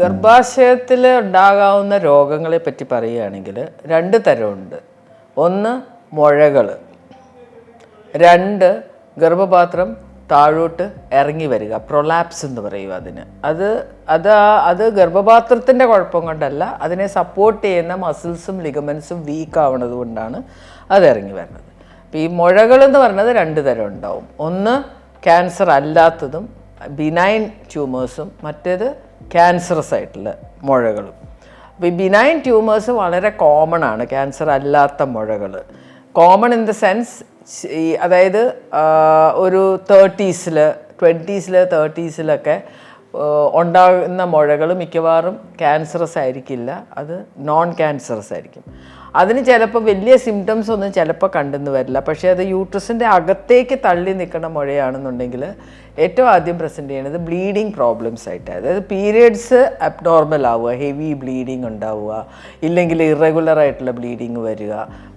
ഗർഭാശയത്തിൽ ഉണ്ടാകാവുന്ന രോഗങ്ങളെ പറ്റി പറയുകയാണെങ്കിൽ രണ്ട് തരമുണ്ട്. ഒന്ന് മുഴകൾ രണ്ട് ഗർഭപാത്രം താഴോട്ട് ഇറങ്ങി വരിക പ്രൊലാപ്സ് എന്ന് പറയും അതിന്. അത് അത് അത് ഗർഭപാത്രത്തിന്റെ കുഴപ്പം കൊണ്ടല്ല അതിനെ സപ്പോർട്ട് ചെയ്യുന്ന മസിൽസും ലിഗമെൻസും വീക്ക് ആവണത് കൊണ്ടാണ് അത് ഇറങ്ങി വരുന്നത്. അപ്പോൾ ഈ മുഴകൾ എന്ന് പറഞ്ഞത് രണ്ട് തരം ഉണ്ടാവും. ഒന്ന് ക്യാൻസർ അല്ലാത്തതും ബിനൈൻ ട്യൂമേഴ്സും മറ്റേത് ക്യാൻസറസ് ആയിട്ടുള്ള മുഴകളും. അപ്പോൾ ഈ ബിനൈൻ ട്യൂമേഴ്സ് വളരെ കോമൺ ആണ് ക്യാൻസർ അല്ലാത്ത മുഴകൾ. കോമൺ ഇൻ ദ സെൻസ് ഈ അതായത് ഒരു തേർട്ടീസിൽ ട്വന്റീസിൽ തേർട്ടീസിലൊക്കെ ഉണ്ടാകുന്ന മുഴകൾ മിക്കവാറും ക്യാൻസറസ് ആയിരിക്കില്ല. അത് നോൺ ക്യാൻസറസ് ആയിരിക്കും. അതിന് ചിലപ്പോൾ വലിയ സിംറ്റംസ് ഒന്നും ചിലപ്പോൾ കണ്ടെന്ന് വരില്ല. പക്ഷേ അത് യൂട്രസിന്റെ അകത്തേക്ക് തള്ളി നിൽക്കുന്ന മുഴയാണെന്നുണ്ടെങ്കിൽ ഏറ്റവും ആദ്യം പ്രസന്റ് ചെയ്യുന്നത് ബ്ലീഡിങ് പ്രോബ്ലംസ് ആയിട്ട്. അതായത് പീരിയഡ്സ് അബ്നോർമൽ ആവുക ഹെവി ബ്ലീഡിങ് ഉണ്ടാവുക ഇല്ലെങ്കിൽ ഇറഗുലർ ആയിട്ടുള്ള ബ്ലീഡിങ് വരിക.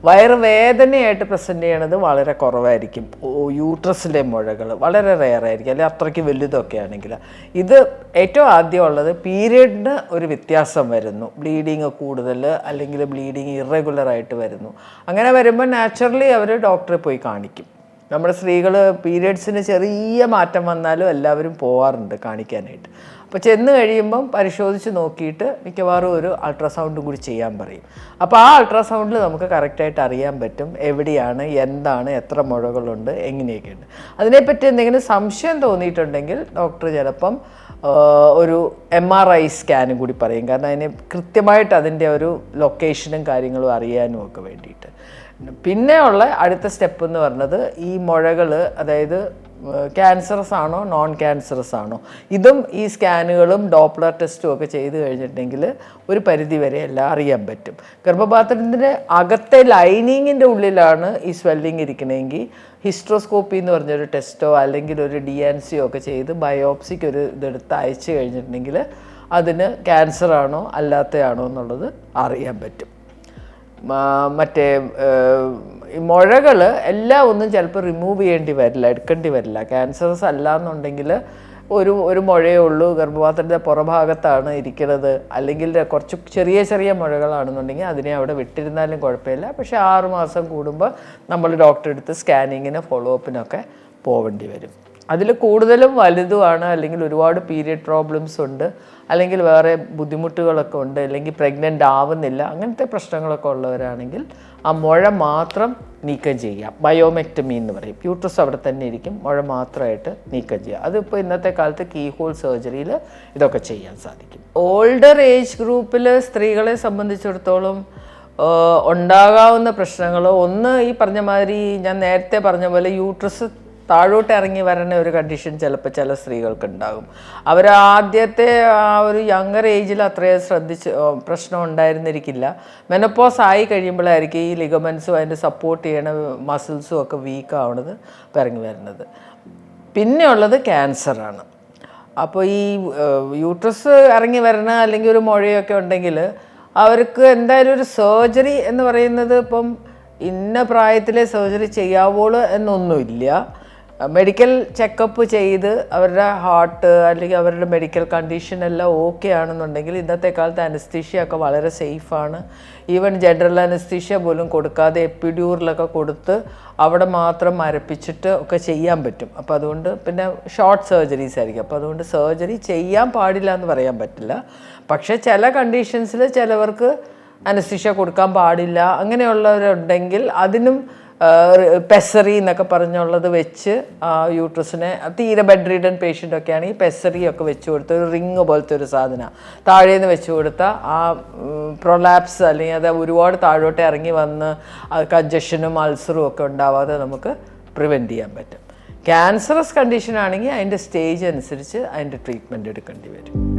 വയറ് വേദനയായിട്ട് പ്രസന്റ് ചെയ്യണത് വളരെ കുറവായിരിക്കും. യൂട്രസിലെ മുഴകൾ വളരെ റെയർ ആയിരിക്കും. അല്ലെങ്കിൽ അത്രയ്ക്ക് വലുതൊക്കെ ആണെങ്കിൽ. ഇത് ഏറ്റവും ആദ്യം ഉള്ളത് പീരിയഡിന് ഒരു വ്യത്യാസം വരുന്നു. ബ്ലീഡിങ് കൂടുതൽ അല്ലെങ്കിൽ ബ്ലീഡിങ് ഇറഗുലർ ആയിട്ട് വരുന്നു. അങ്ങനെ വരുമ്പോൾ നാച്ചുറലി അവർ ഡോക്ടറെ പോയി കാണിക്കും. നമ്മുടെ സ്ത്രീകൾ പീരിയഡ്സിന് ചെറിയ മാറ്റം വന്നാലും എല്ലാവരും പോവാറുണ്ട് കാണിക്കാനായിട്ട്. അപ്പോൾ ചെന്ന് കഴിയുമ്പം പരിശോധിച്ച് നോക്കിയിട്ട് മിക്കവാറും ഒരു അൾട്രാസൗണ്ടും കൂടി ചെയ്യാൻ പറയും. അപ്പോൾ ആ അൾട്രാസൗണ്ടിൽ നമുക്ക് കറക്റ്റായിട്ട് അറിയാൻ പറ്റും എവിടെയാണ് എന്താണ് എത്ര മുഴകളുണ്ട് എങ്ങനെയൊക്കെയുണ്ട്. അതിനെപ്പറ്റി എന്തെങ്കിലും സംശയം തോന്നിയിട്ടുണ്ടെങ്കിൽ ഡോക്ടർ ചിലപ്പം ഒരു എം ആർ ഐ സ്കാനും കൂടി പറയും. കാരണം അതിന് കൃത്യമായിട്ട് അതിന്റെ ഒരു ലൊക്കേഷനും കാര്യങ്ങളും അറിയാനും ഒക്കെ വേണ്ടിയിട്ട്. പിന്നെയുള്ള അടുത്ത സ്റ്റെപ്പ് എന്ന് പറഞ്ഞത് ഈ മുഴകൾ അതായത് ക്യാൻസറസ് ആണോ നോൺ ക്യാൻസറസ് ആണോ? ഇതും ഈ സ്കാനുകളും ഡോപ്ലർ ടെസ്റ്റും ഒക്കെ ചെയ്ത് കഴിഞ്ഞിട്ടുണ്ടെങ്കിൽ ഒരു പരിധി വരെ എല്ലാം അറിയാൻ പറ്റും. ഗർഭപാത്രത്തിന്റെ അകത്തെ ലൈനിങ്ങിന്റെ ഉള്ളിലാണ് ഈ സ്വെല്ലിങ് ഇരിക്കണമെങ്കിൽ ഹിസ്ട്രോസ്കോപ്പി എന്ന് പറഞ്ഞൊരു ടെസ്റ്റോ അല്ലെങ്കിൽ ഒരു ഡി എൻ സിയോ ഒക്കെ ചെയ്ത് ബയോപ്സിക്ക് ഒരു ഇതെടുത്ത് അയച്ചു കഴിഞ്ഞിട്ടുണ്ടെങ്കിൽ അതിന് ക്യാൻസറാണോ അല്ലാത്തയാണോ എന്നുള്ളത് അറിയാൻ പറ്റും. മറ്റേ ഈ മുഴകൾ എല്ലാം ഒന്നും ചിലപ്പോൾ റിമൂവ് ചെയ്യേണ്ടി വരില്ല എടുക്കേണ്ടി വരില്ല. ക്യാൻസറസ് അല്ല എന്നുണ്ടെങ്കിൽ ഒരു ഒരു മുഴയേ ഉള്ളൂ. ഗർഭപാത്രത്തിന്റെ പുറഭാഗത്താണ് ഇരിക്കുന്നത്. അല്ലെങ്കിൽ കുറച്ച് ചെറിയ ചെറിയ മുഴകളാണെന്നുണ്ടെങ്കിൽ അതിനെ അവിടെ വിട്ടിരുന്നാലും കുഴപ്പമില്ല. പക്ഷേ ആറുമാസം കൂടുമ്പോൾ നമ്മൾ ഡോക്ടറെ അടുത്ത് സ്കാനിങ്ങിന് ഫോളോ അപ്പിനൊക്കെ പോവേണ്ടി വരും. അതിൽ കൂടുതലും വലുതുമാണ് അല്ലെങ്കിൽ ഒരുപാട് പീരിയഡ് പ്രോബ്ലംസ് ഉണ്ട് അല്ലെങ്കിൽ വേറെ ബുദ്ധിമുട്ടുകളൊക്കെ ഉണ്ട് അല്ലെങ്കിൽ പ്രഗ്നന്റ് ആവുന്നില്ല അങ്ങനത്തെ പ്രശ്നങ്ങളൊക്കെ ഉള്ളവരാണെങ്കിൽ ആ മുഴ മാത്രം നീക്കം ചെയ്യാം ബയോമെക്ടമി എന്ന് പറയും. യൂട്രസ് അവിടെ തന്നെ ഇരിക്കും. മുഴ മാത്രമായിട്ട് നീക്കം ചെയ്യാം അതിപ്പോൾ ഇന്നത്തെ കാലത്ത് കീഹോൾ സർജറിയിൽ ഇതൊക്കെ ചെയ്യാൻ സാധിക്കും. ഓൾഡർ ഏജ് ഗ്രൂപ്പിൽ സ്ത്രീകളെ സംബന്ധിച്ചിടത്തോളം ഉണ്ടാകാവുന്ന പ്രശ്നങ്ങൾ ഒന്ന് ഈ പറഞ്ഞ മാതിരി ഞാൻ നേരത്തെ പറഞ്ഞ പോലെ യൂട്രസ് താഴോട്ട് ഇറങ്ങി വരണ ഒരു കണ്ടീഷൻ ചിലപ്പോൾ ചില സ്ത്രീകൾക്ക് ഉണ്ടാകും അവർ ആദ്യത്തെ ആ ഒരു യങ്ങർ ഏജിൽ അത്രയും ശ്രദ്ധിച്ച് പ്രശ്നം ഉണ്ടായിരുന്നിരിക്കില്ല. മെനപ്പോസ് ആയി കഴിയുമ്പോഴായിരിക്കും ഈ ലിഗമെൻസും അതിന്റെ സപ്പോർട്ട് ചെയ്യണ മസിൽസും ഒക്കെ വീക്ക് ആവണത് ഇപ്പം ഇറങ്ങി വരുന്നത് പിന്നെയുള്ളത് ക്യാൻസറാണ് അപ്പോൾ ഈ യൂട്രസ് ഇറങ്ങി വരണ അല്ലെങ്കിൽ ഒരു മുഴയൊക്കെ ഉണ്ടെങ്കിൽ അവർക്ക് എന്തായാലും ഒരു സർജറി എന്ന് പറയുന്നത് ഇപ്പം ഇന്ന പ്രായത്തിലെ സർജറി ചെയ്യാവോളൂ എന്നൊന്നുമില്ല. മെഡിക്കൽ ചെക്കപ്പ് ചെയ്ത് അവരുടെ ഹാർട്ട് അല്ലെങ്കിൽ അവരുടെ മെഡിക്കൽ കണ്ടീഷൻ എല്ലാം ഓക്കെ ആണെന്നുണ്ടെങ്കിൽ ഇന്നത്തെ കാലത്ത് അനസ്തീഷ്യ ഒക്കെ വളരെ സേഫാണ് ഈവൻ ജനറൽ അനസ്തീഷ്യ പോലും കൊടുക്കാതെ എപ്പിഡ്യൂറിലൊക്കെ കൊടുത്ത് അവിടെ മാത്രം മരപ്പിച്ചിട്ട് ഒക്കെ ചെയ്യാൻ പറ്റും. അപ്പോൾ അതുകൊണ്ട് പിന്നെ ഷോർട്ട് സർജറീസ് ആയിരിക്കും. അപ്പോൾ അതുകൊണ്ട് സർജറി ചെയ്യാൻ പാടില്ല എന്ന് പറയാൻ പറ്റില്ല. പക്ഷേ ചില കണ്ടീഷൻസിൽ ചിലവർക്ക് അനസ്തീഷ്യ കൊടുക്കാൻ പാടില്ല. അങ്ങനെയുള്ളവരുണ്ടെങ്കിൽ അതിനും പെസറി എന്നൊക്കെ പറഞ്ഞുള്ളത് വെച്ച് ആ യൂട്രസിനെ തീരെ ബെഡ് റീഡൻ പേഷ്യന്റ് ഒക്കെ ആണെങ്കിൽ പെസറി ഒക്കെ വെച്ച് കൊടുത്ത ഒരു റിങ് പോലത്തെ ഒരു സാധനം. താഴേന്ന് വെച്ച് കൊടുത്ത ആ പ്രൊലാപ്സ് അല്ലെങ്കിൽ അത് ഒരുപാട് താഴോട്ട് ഇറങ്ങി വന്ന് കഞ്ചഷനും അൾസറും ഒക്കെ ഉണ്ടാവാതെ നമുക്ക് പ്രിവെന്റ് ചെയ്യാൻ പറ്റും. ക്യാൻസറസ് കണ്ടീഷൻ ആണെങ്കിൽ അതിന്റെ സ്റ്റേജ് അനുസരിച്ച് അതിന്റെ ട്രീറ്റ്മെന്റ് എടുക്കേണ്ടി വരും.